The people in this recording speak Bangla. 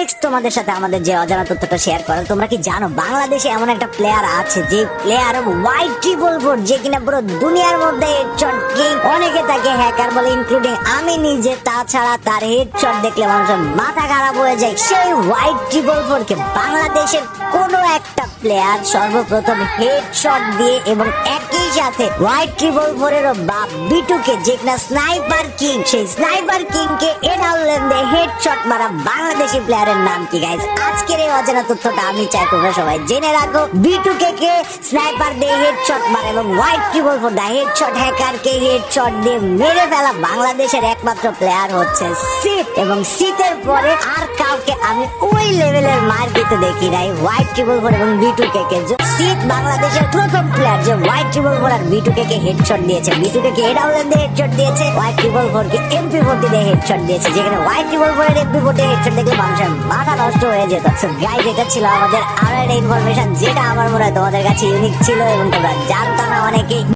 নেক্সট তোমাদের সাথে আমাদের যে অজানা তথ্যটা শেয়ার করো তোমরা কি জানো, বাংলাদেশে এমন একটা প্লেয়ার আছে যে প্লেয়ার হোয়াইট ট্রিপল ফোর যে কিনা পুরো দুনিয়ার মধ্যে অনেকে তাকে হ্যাকার বলে ইনক্লুডিং আমি নিজে, তাছাড়া তার হেডশট দেখলে মানুষের মাথা খারাপ হয়ে যায়। সেই হোয়াইট ট্রিপল ফোর কে বাংলাদেশের কোন একটা প্লেয়ার সর্বপ্রথম হেডশট দিয়ে এবং একই সাথে হোয়াইট ট্রিপল ফোর এর বাপ বিটুকে, যে কিনা স্নাইপার কিং সেই স্নাইপার কিং কে এডাউলেন দিয়ে হেডশট মারা বাংলাদেশি প্লেয়ারের নাম কি গাইস আজকের এই অজানা তথ্যটা আমি চাই তোমরা সবাই জেনে রাখো। বিটুকে কে কে স্নাইপার দিয়ে হেডশট মারে এবং হোয়াইট কি বলব দা হেডশট হ্যাকার কে হেডশট দিয়ে মেরে ফেলা বাংলাদেশের একমাত্র প্লেয়ার হচ্ছে সিট এবং সিটের পরে আর কাউকে আমি ওই লেভেলের মার দিতে দেখি নাই। হোয়াইট ট্রিপল ফোর এবং বিটু কে কে সিট বাংলাদেশের প্রথম প্লেয়ার যে হোয়াইট ট্রিপল ফোর আর বিটু কে কে হেডশট দিয়েছে। বিটু কে কে এডাউলেন দিয়ে হেডশট দিয়েছে। হোয়াইট ট্রিপল ফোর কে এমপি ফোরটি দিয়ে হেডশট দিয়েছে। যেখানে হোয়াইট ট্রিপল ফোর এর এমপি ফোরটি হেডশট দেখলে মানুষের মাথা নষ্ট হয়ে যেত। সো গাইস এটা ছিল আমাদের আরও একটা ইনফরমেশন যেটা আমার মনে হয় তোমাদের কাছে ইউনিক ছিল এবং তোমরা জানতো না অনেকেই।